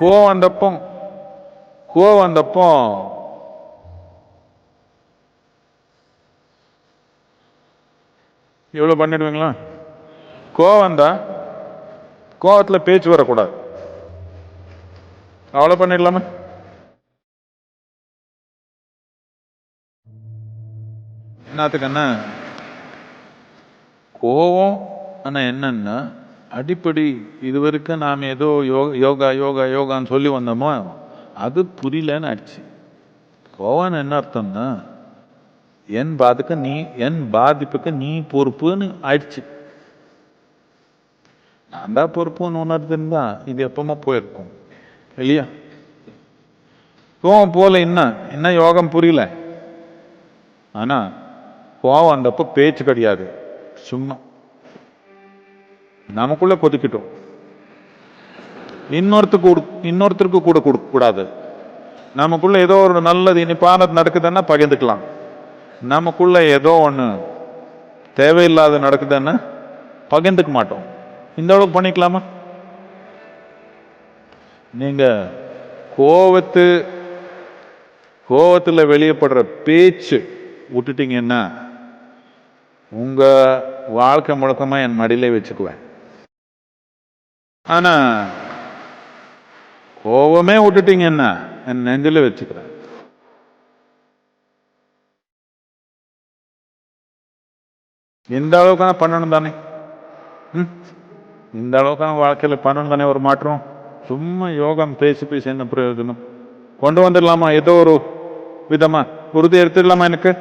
கோவம் வந்தப்போ கோவம் வந்தப்போ இவ்வளோ பண்ணிடுவீங்களா? கோவம் வந்தா கோவத்தில் பேச்சு வரக்கூடாது. அவ்வளோ பண்ணிடலாமா? என்னத்துக்குன்னா கோவம் ஆனால் என்னன்னா அடிப்படை இது வரைக்கும் நாம் ஏதோ யோ யோகா யோகா யோகான்னு சொல்லி வந்தோமோ அது புரியலன்னு ஆயிடுச்சு. கோவம்னு என்ன அர்த்தம்னா என் பாதுக்கு நீ என் பாதிப்புக்கு நீ பொறுப்புன்னு ஆயிடுச்சு. நான் தான் பொறுப்புன்னு உணர்ந்துருந்தா இது எப்பமா போயிருக்கும். இல்லையா? கோவம் போல என்ன? என்ன யோகம் புரியல. ஆனா கோவம் வந்தப்போ பேச்சு கிடையாது. சும்மா. நமக்குள்ளே கொதிக்கிட்டோம். இன்னொருத்தருக்கு கொடு இன்னொருத்தருக்கு கூட கொடுக்கக்கூடாது நமக்குள்ளே நமக்குள்ள ஏதோ ஒரு நல்லது இனிப்பானது நடக்குதுன்னா பகிர்ந்துக்கலாம். நமக்குள்ள ஏதோ ஒன்று தேவையில்லாத நடக்குதுன்னு பகிர்ந்துக்க மாட்டோம். இந்த அளவுக்கு பண்ணிக்கலாமா? நீங்க கோவத்து கோவத்தில் வெளியப்படுற பேச்சு விட்டுட்டீங்கன்னா உங்கள் வாழ்க்கை முழக்கமாக என் மடியிலே வச்சுக்குவேன். ஆனா கோவமே விட்டுட்டீங்கன்னா என் நெஞ்சில வச்சுக்கிறேன். இந்த அளவுக்கான பண்ணணும் தானே? இந்த அளவுக்கான வாழ்க்கையில் பண்ணணும் தானே ஒரு மாற்றம்? சும்மா யோகம் பேசி பேசி என்ன பிரயோஜனம்? கொண்டு வந்துடலாமா? ஏதோ ஒரு விதமா? உறுதி எடுத்துடலாமா எனக்கு?